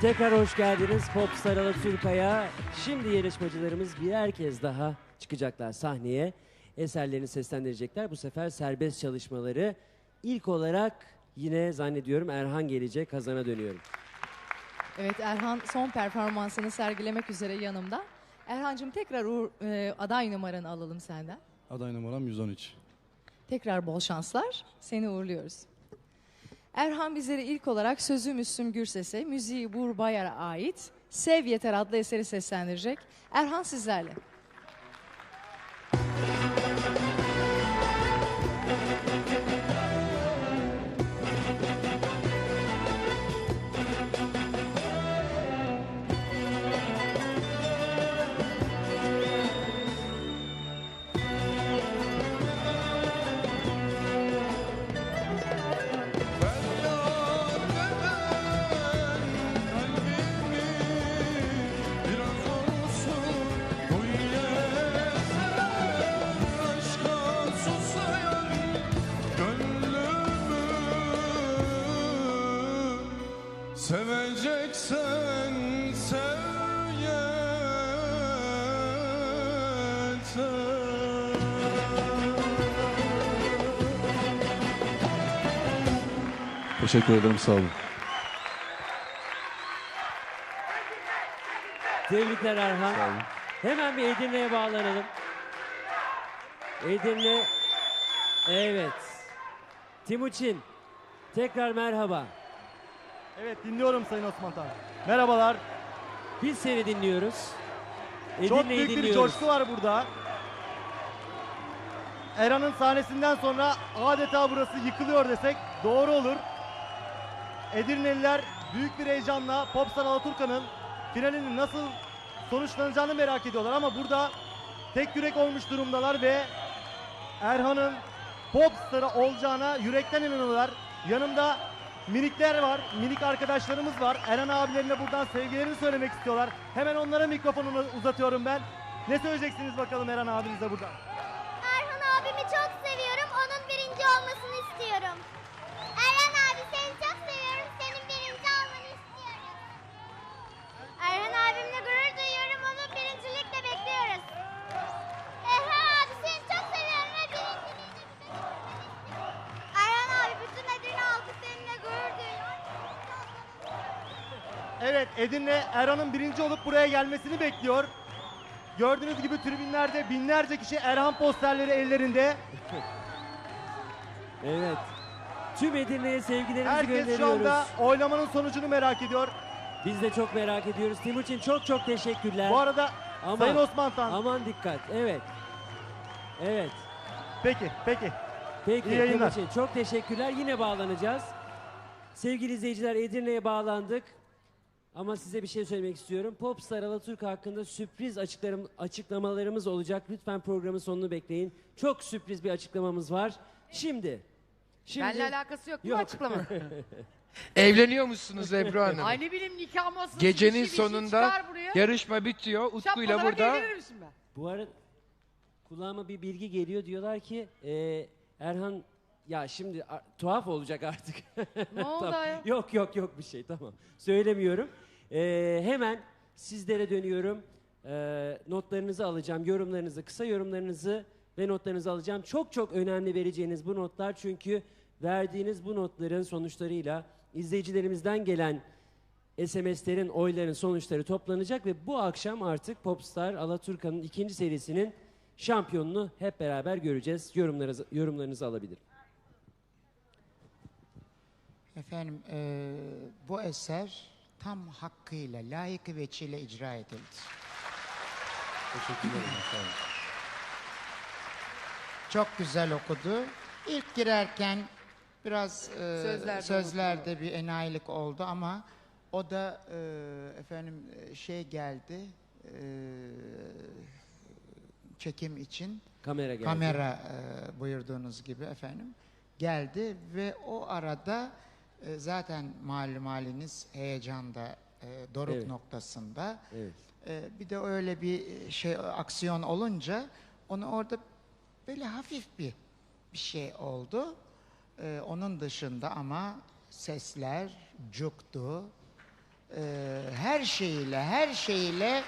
Tekrar hoş geldiniz Popstar Alaturka'ya. Şimdi yarışmacılarımız birer kez daha çıkacaklar sahneye. Eserlerini seslendirecekler. Bu sefer serbest çalışmaları. İlk olarak yine zannediyorum Erhan gelecek. Kazana dönüyorum. Evet Erhan son performansını sergilemek üzere yanımda. Erhan'cığım tekrar uğur- e, aday numaranı alalım senden. Aday numaram 113. Tekrar bol şanslar. Seni uğurluyoruz. Erhan bizlere ilk olarak sözü Müslüm Gürses'e, müziği Buğur Bayar'a ait Sev Yeter adlı eseri seslendirecek. Erhan sizlerle. Teşekkür ederim sağ olun. Tebrikler Erhan. Hemen bir Edirne'ye bağlanalım. Edirne. Evet. Timuçin. Tekrar merhaba. Evet dinliyorum Sayın Osman Tan. Merhabalar. Biz seni dinliyoruz. Edirne'yi Çok büyük bir dinliyoruz. coşku var burada. Erhan'ın sahnesinden sonra adeta burası yıkılıyor desek doğru olur. Edirneliler büyük bir heyecanla Popstar Alaturka'nın finalinin nasıl sonuçlanacağını merak ediyorlar ama burada tek yürek olmuş durumdalar ve Erhan'ın Popstar'ı olacağına yürekten inanıyorlar. Yanımda minikler var, minik arkadaşlarımız var. Erhan abilerine buradan sevgilerini söylemek istiyorlar. Hemen onlara mikrofonunu uzatıyorum ben. Ne söyleyeceksiniz bakalım Erhan abinize buradan? Erhan abimi çok seviyorum. Onun birinci olmasını istiyorum. Evet Edirne Erhan'ın birinci olup buraya gelmesini bekliyor. Gördüğünüz gibi tribünlerde binlerce kişi Erhan posterleri ellerinde. Evet. Tüm Edirne'ye sevgilerimizi Herkes şu gönderiyoruz. anda oylamanın sonucunu merak ediyor. Biz de çok merak ediyoruz. Timuçin çok çok teşekkürler. Bu arada Aman, Sayın Osman Tan. Aman dikkat. Evet. Evet. Peki, peki. Peki İyi yayınlar. Timuçin çok teşekkürler. Yine bağlanacağız. Sevgili izleyiciler Edirne'ye bağlandık. Ama size bir şey söylemek istiyorum. Popstar Alaturka hakkında sürpriz açıklarım, açıklamalarımız olacak. Lütfen programın sonunu bekleyin. Çok sürpriz bir açıklamamız var. Şimdi. Şimdi Benle alakası yok, değil Yok. açıklama? Evleniyor musunuz Ebru Hanım? Ay ne bileyim nikah masası Gecenin bir şey, bir şey sonunda çıkar buraya. yarışma bitiyor. Utku'yla Şapkalarak burada evlenir misin ben? Bu arada kulağıma bir bilgi geliyor. Diyorlar ki e, Erhan ya şimdi a- tuhaf olacak artık. Ne oldu Tamam. ya? Yok yok yok bir şey tamam. Söylemiyorum. E, hemen sizlere dönüyorum. E, notlarınızı alacağım. Yorumlarınızı, kısa yorumlarınızı ve notlarınızı alacağım. Çok çok önemli vereceğiniz bu notlar. Çünkü verdiğiniz bu notların sonuçlarıyla izleyicilerimizden gelen SMS'lerin, oyların sonuçları toplanacak ve bu akşam artık Popstar Alaturka'nın ikinci serisinin şampiyonunu hep beraber göreceğiz. Yorumlarınızı, yorumlarınızı alabilirim. Efendim eee, bu eser tam hakkıyla, layıkı veçiyle icra edildi. Teşekkür ederim. Çok güzel okudu. İlk girerken biraz eee, Sözlerde sözlerde bir enayilik oldu ama o da eee, efendim şey geldi eee, çekim için Kamera geldi. kamera e, buyurduğunuz gibi efendim geldi ve o arada e, zaten malum haliniz heyecanda e, doruk Evet. noktasında Evet. E, bir de öyle bir şey aksiyon olunca onu orada böyle hafif bir bir şey oldu. E, onun dışında ama sesler cuktu. e, her şeyiyle, her şeyiyle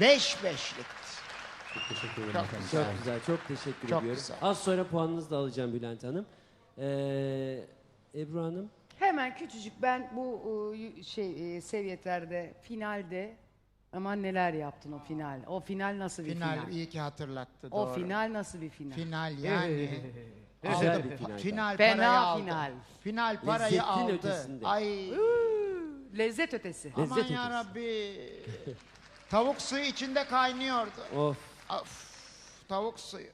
beş beşlik. Çok teşekkür ederim Çok efendim. güzel. Çok güzel, çok teşekkür Çok ediyorum. güzel. Az sonra puanınızı da alacağım Bülent Hanım. Ee, Ebru Hanım, Hemen küçücük ben bu e, şey e, seviyetlerde finalde aman neler yaptın o final. O final nasıl bir final? Final iyi ki hatırlattı. O doğru. final nasıl bir final? Final yani. Güzel aldı. bir final. Final Fena parayı aldı. final. Final parayı Lezzetin aldı. ötesinde. Ay Lezzet ötesi. aman Lezzet ya ötesi. Rabbi. Tavuk suyu içinde kaynıyordu. of Of, tavuk suyu.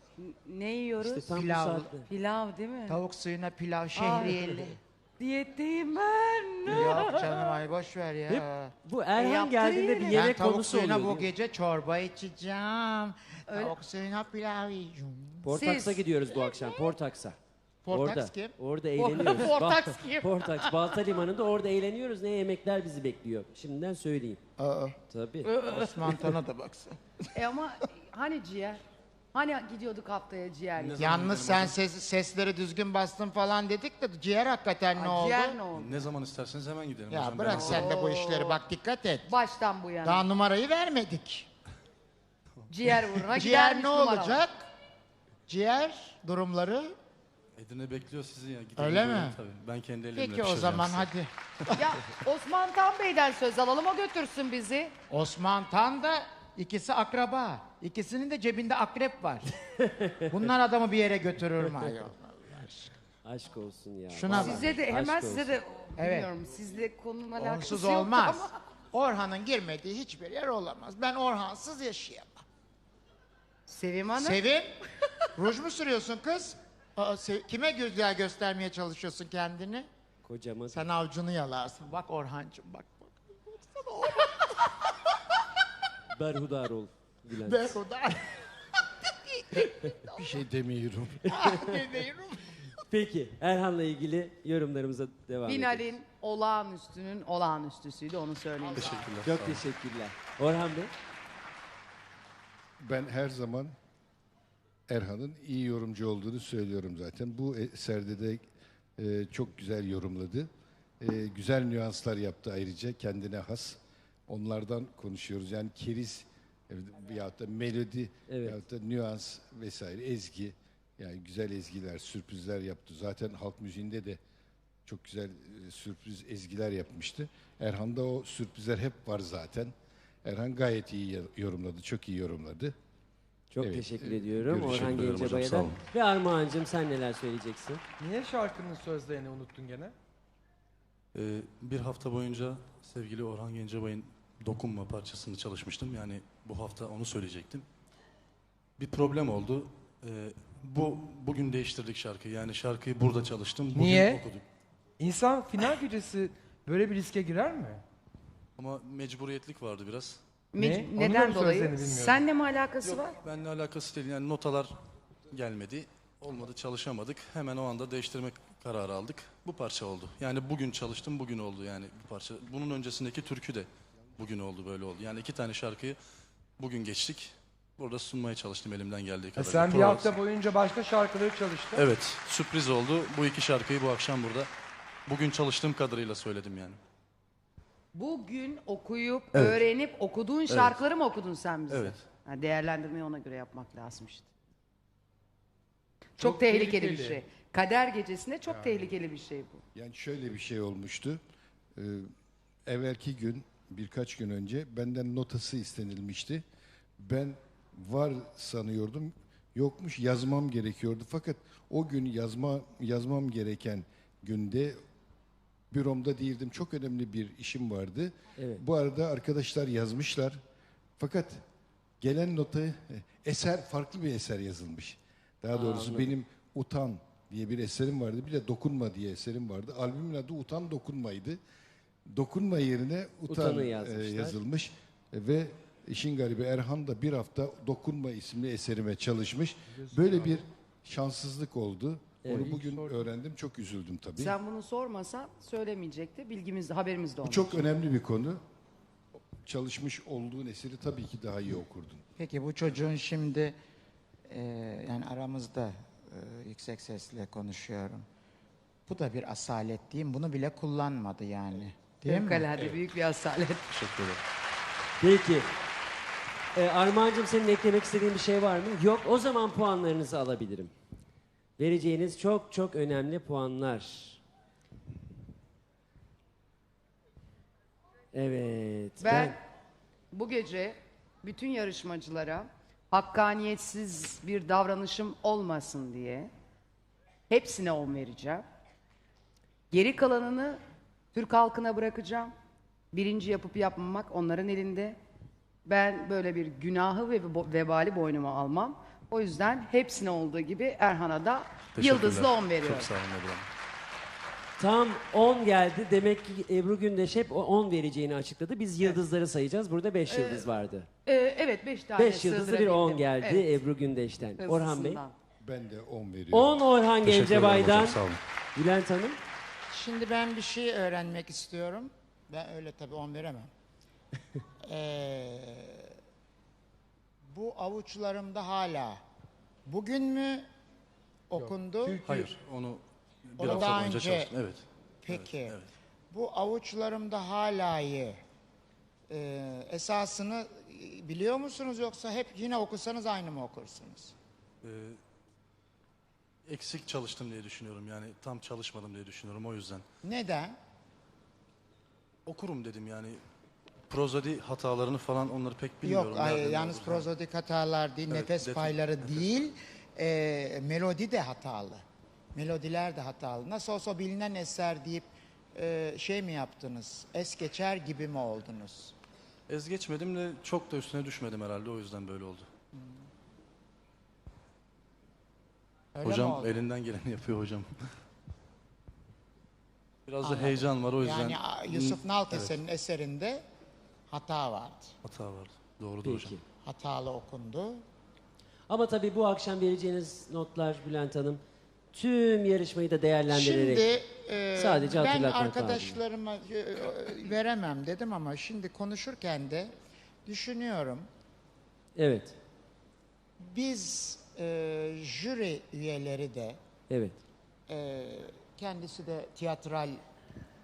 Ne yiyoruz? işte tam Pilav. saatte. Pilav değil mi? Tavuk suyuna pilav şehriyeli. Diyetteyim ben. Yok canım ay boş ver ya. Hep Bu Erhan yaptı geldiğinde bir yine. ben yemek tavuk konusu suyuna oluyor. bu değil mi? gece çorba içeceğim. Öyle- Tavuk suyuna pilav yiyeceğim. Portaks'a Siz- gidiyoruz bu akşam. Portaks'a. Portaks orada, kim? Orada eğleniyoruz. Portaks Ba- kim? Portaks, Balta Limanı'nda orada eğleniyoruz. Ne yemekler bizi bekliyor. Şimdiden söyleyeyim. Aa, Tabii. Osman Tan'a da baksana. E ama hani ciğer? Hani gidiyorduk haftaya ciğer? Yalnız sen ses, sesleri düzgün bastın falan dedik de ciğer hakikaten ne Aa, oldu? Ciğer ne oldu? Ne zaman isterseniz hemen gidelim. Ya hocam. bırak Ben- sen de bu işleri bak dikkat et. Baştan bu yana. Daha numarayı vermedik. Ciğer uğruna Ciğer gidermiş ne numara. olacak? Ciğer durumları. Edirne bekliyor sizi ya. Gidelim Öyle buyurun mi? Tabii. Ben kendi elimle Peki o pişireceğim zaman size. hadi. Ya Osman Tan Bey'den söz alalım o götürsün bizi. Osman Tan da ikisi akraba. İkisinin de cebinde akrep var. Bunlar adamı bir yere götürür mü ayol? Aşk olsun ya. Şuna bak. Size de aşk hemen olsun. size de Evet. bilmiyorum sizle konunun alakası Onsuz yoktu olmaz. ama. Orhan'ın girmediği hiçbir yer olamaz. Ben Orhan'sız yaşayamam. Sevim Hanım. Sevim, ruj mu sürüyorsun kız? Aa, se- kime güzel göstermeye çalışıyorsun kendini? Kocaman. Sen avcunu yalarsın. Bak Orhancığım bak bak. Berhudar ol Bülent. Da Bir şey demiyorum. ne diyorum? Peki Erhan'la ilgili yorumlarımıza devam edelim. Finalin olağanüstünün olağanüstüsüydü onu söyleyeyim. Teşekkürler. Çok teşekkürler. Orhan Bey. Ben her zaman Erhan'ın iyi yorumcu olduğunu söylüyorum zaten. Bu eserde de e, çok güzel yorumladı. E, güzel nüanslar yaptı ayrıca kendine has. Onlardan konuşuyoruz. Yani keriz e, veyahut da melodi Evet. veyahut da nüans vesaire ezgi. Yani güzel ezgiler, sürprizler yaptı. Zaten halk müziğinde de çok güzel e, sürpriz ezgiler yapmıştı. Erhan'da o sürprizler hep var zaten. Erhan gayet iyi yorumladı, çok iyi yorumladı. Çok Evet, teşekkür e, ediyorum. Orhan sağ olun. Ve Armağan'cığım sen neler söyleyeceksin? Niye şarkının sözlerini unuttun gene? Ee, bir hafta boyunca sevgili Orhan Gencebay'ın Dokunma parçasını çalışmıştım. Yani bu hafta onu söyleyecektim. Bir problem oldu. Ee, bu bugün değiştirdik şarkıyı. Yani şarkıyı burada çalıştım. Bugün Niye? okuduk. İnsan final gecesi böyle bir riske girer mi? Ama mecburiyetlik vardı biraz. Ne? Da Neden dolayı? sözlerini bilmiyorum. Senle mi alakası var? Benimle alakası değil. Yani notalar gelmedi. Olmadı çalışamadık. Hemen o anda değiştirmek kararı aldık. Bu parça oldu. Yani bugün çalıştım bugün oldu yani bu parça. Bunun öncesindeki türkü de bugün oldu böyle oldu. Yani iki tane şarkıyı bugün geçtik. Burada sunmaya çalıştım elimden geldiği E kadar. sen bir hafta boyunca başka şarkıları çalıştın. Evet sürpriz oldu. Bu iki şarkıyı bu akşam burada. Bugün çalıştığım kadarıyla söyledim yani. Bugün okuyup, Evet. öğrenip okuduğun şarkıları mı okudun sen bize? Evet. Ha, değerlendirmeyi ona göre yapmak lazım işte. Çok, Çok tehlikeli, bir tehlikeli. şey. Kader gecesinde çok tehlikeli bir şey bu. Yani şöyle bir şey olmuştu. Ee, evvelki gün, birkaç gün önce benden notası istenilmişti. Ben var sanıyordum. Yokmuş yazmam gerekiyordu. Fakat o gün yazma yazmam gereken günde büromda değildim. Çok önemli bir işim vardı. Evet. Bu arada arkadaşlar yazmışlar. Fakat gelen nota eser farklı bir eser yazılmış. Daha doğrusu benim Utan diye bir eserim vardı. Bir de Dokunma diye eserim vardı. Albümün adı Utan Dokunmaydı. Dokunma yerine Utan Utan'ı e, yazmışlar. yazılmış E, ve işin garibi Erhan da bir hafta Dokunma isimli eserime çalışmış. Böyle bir şanssızlık oldu. Onu bugün öğrendim. Çok üzüldüm tabii. Sen bunu sormasan söylemeyecekti. Bilgimiz, haberimiz de Bu çok önemli bir konu. Çalışmış olduğun eseri tabii ki daha iyi okurdun. Peki bu çocuğun şimdi e, yani aramızda e, yüksek sesle konuşuyorum. Bu da bir asalet değil mi? Bunu bile kullanmadı yani. Değil mi? Fevkalade büyük bir asalet. Teşekkür ederim. Peki. Ee, Armağan'cığım senin eklemek istediğin bir şey var mı? Yok. O zaman puanlarınızı alabilirim. Vereceğiniz çok çok önemli puanlar. Evet. Ben bu gece bütün yarışmacılara hakkaniyetsiz bir davranışım olmasın diye hepsine on vereceğim. Geri kalanını Türk halkına bırakacağım. Birinci yapıp yapmamak onların elinde. Ben böyle bir günahı ve vebali boynuma almam. O yüzden hepsine olduğu gibi Erhan'a da yıldızlı on veriyorum. Çok sağ olun Ebru Hanım. Tam 10 geldi. Demek ki Ebru Gündeş hep o 10 vereceğini açıkladı. Biz yıldızları sayacağız. Burada 5 yıldız vardı. Ee, evet beş tane 5 yıldızlı bir 10 sığdırabildim. geldi Evet, Ebru Gündeş'ten. Orhan Bey. hızlısından. Ben de 10 veriyorum. 10 Orhan Teşekkür ederim Gencebay'dan. hocam, Sağ olun. Bülent Hanım. Şimdi ben bir şey öğrenmek istiyorum. Ben öyle tabii on veremem. Ee, bu avuçlarımda hala bugün mü okundu? Hayır, onu bir Onu hafta daha boyunca önce- çalıştım. Evet. Peki. Evet, evet. Bu avuçlarımda halayı e, esasını e, biliyor musunuz yoksa hep yine okusanız aynı mı okursunuz? Eksik çalıştım diye düşünüyorum. Yani tam çalışmadım diye düşünüyorum o yüzden. Neden? Okurum dedim yani. Prozodi hatalarını falan onları pek bilmiyorum. Yok, ay, nereden ne yalnız olur. prozodik hatalar değil, Evet, nefes nefes- payları nefes. değil, e, melodi de hatalı. Melodiler de hatalı. Nasıl olsa bilinen eser deyip e, şey mi yaptınız? Es geçer gibi mi oldunuz? Ez geçmedim de çok da üstüne düşmedim herhalde o yüzden böyle oldu. Öyle mi hocam oldu? elinden geleni yapıyor hocam. Biraz Anladım. da heyecan var o yüzden. Yani a, Yusuf Evet, Nalkese'nin eserinde hata vardı. hata vardı. Doğrudur Peki. hocam. Hatalı okundu. Ama tabii bu akşam vereceğiniz notlar Bülent Hanım tüm yarışmayı da değerlendirerek. Şimdi e, Sadece ben hatırlatmak arkadaşlarıma e, e, veremem dedim ama şimdi konuşurken de düşünüyorum. Evet. Biz e, jüri üyeleri de Evet. e, kendisi de tiyatral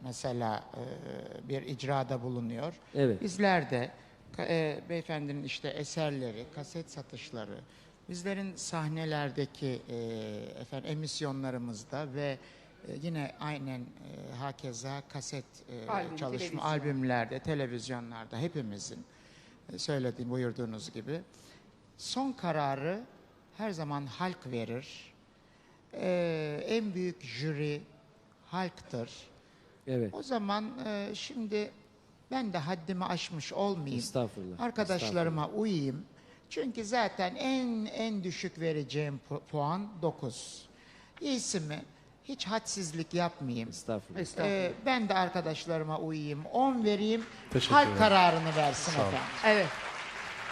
mesela e, bir icrada bulunuyor. Evet. Bizler de e, beyefendinin işte eserleri, kaset satışları, bizlerin sahnelerdeki e, efendim emisyonlarımızda ve e, yine aynen e, hakeza kaset e, Albüm, çalışma televizyon. albümlerde, televizyonlarda hepimizin e, söylediğim buyurduğunuz gibi son kararı her zaman halk verir. Ee, en büyük jüri halktır. Evet. O zaman e, şimdi ben de haddimi aşmış olmayayım. Estağfurullah. Arkadaşlarıma uyayım. Çünkü zaten en en düşük vereceğim pu- puan 9. İyisi mi? Hiç hadsizlik yapmayayım. Estağfurullah. Estağfurullah. Ee, ben de arkadaşlarıma uyayım. 10 vereyim. Halk kararını versin efendim. Evet.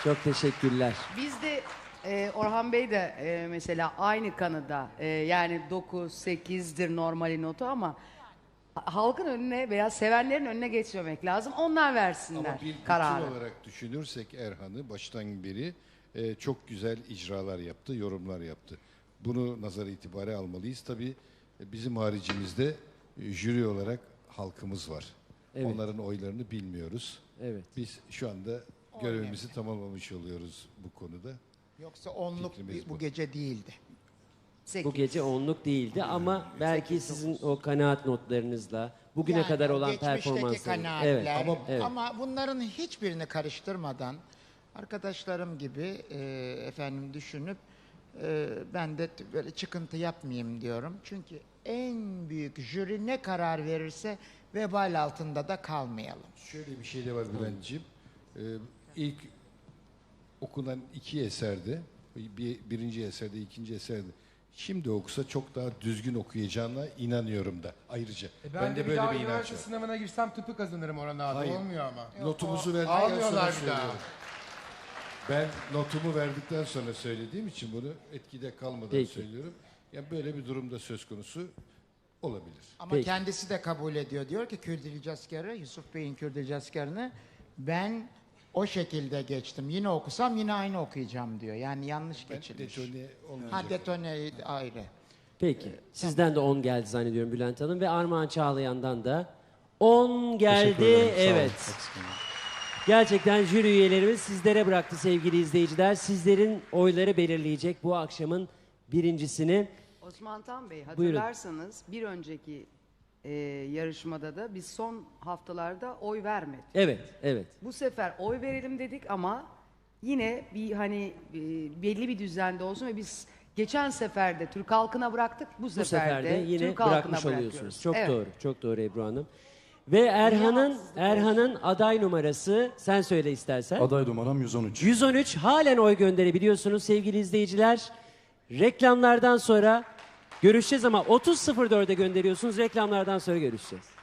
Çok teşekkürler. Biz de e, Orhan Bey de e, mesela aynı kanıda e, yani 9 8'dir normali notu ama ha- halkın önüne veya sevenlerin önüne geçmemek lazım. Onlar versinler Ama bir bütün kararı. olarak düşünürsek Erhan'ı baştan beri e, çok güzel icralar yaptı, yorumlar yaptı. Bunu nazar itibare almalıyız. Tabii e, bizim haricimizde e, jüri olarak halkımız var. Evet. Onların oylarını bilmiyoruz. Evet. Biz şu anda görevimizi tamamlamış oluyoruz bu konuda. Yoksa onluk Fikrimiz bu bu. gece değildi. Bu gece onluk değildi ama belki sizin o kanaat notlarınızla bugüne Yani kadar olan geçmişteki performanslarınız. kanaatler Evet. ama, evet. ama bunların hiçbirini karıştırmadan arkadaşlarım gibi e, efendim düşünüp e, ben de t- böyle çıkıntı yapmayayım diyorum. Çünkü en büyük jüri ne karar verirse vebal altında da kalmayalım. Şöyle bir şey de var Bülent'ciğim. Ee, ilk okunan iki eserde, bir, birinci eserde, ikinci eserde, şimdi okusa çok daha düzgün okuyacağına inanıyorum da ayrıca. E ben, ben, de bir böyle bir inanç üniversite var. sınavına girsem tıpı kazanırım Orhan abi. Hayır. Olmuyor ama. Notumuzu verdikten sonra söylüyorum. Ben notumu verdikten sonra söylediğim için bunu etkide kalmadan Peki. söylüyorum. Yani böyle bir durumda söz konusu olabilir. Ama Peki. kendisi de kabul ediyor. Diyor ki Kürdilici askeri, Yusuf Bey'in Kürdilici askerini ben o şekilde geçtim. Yine okusam yine aynı okuyacağım diyor. Yani yanlış Ben geçirmiş. detone olmayacak. Ha detone ayrı. Peki. Sizden de 10 geldi zannediyorum Bülent Hanım ve Armağan Çağlayan'dan da 10 geldi. Teşekkür ederim, sağ olun. Evet. Eksik olmayın. Gerçekten jüri üyelerimiz sizlere bıraktı sevgili izleyiciler. Sizlerin oyları belirleyecek bu akşamın birincisini. Osman Tan Bey hatırlarsanız bir önceki e, yarışmada da biz son haftalarda oy vermedik. Evet, evet. Bu sefer oy verelim dedik ama yine bir hani e, belli bir düzende olsun ve biz geçen sefer de Türk halkına bıraktık. Bu Bu sefer, sefer de yine Türk halkına bırakmış bırakıyoruz. oluyorsunuz. Çok Evet. doğru, çok doğru Ebru Hanım. Ve Erhan'ın Erhan'ın aday numarası sen söyle istersen. Aday numaram 113. 113 halen oy gönderebiliyorsunuz sevgili izleyiciler. Reklamlardan sonra görüşeceğiz ama 30.04'e gönderiyorsunuz. Reklamlardan sonra görüşeceğiz.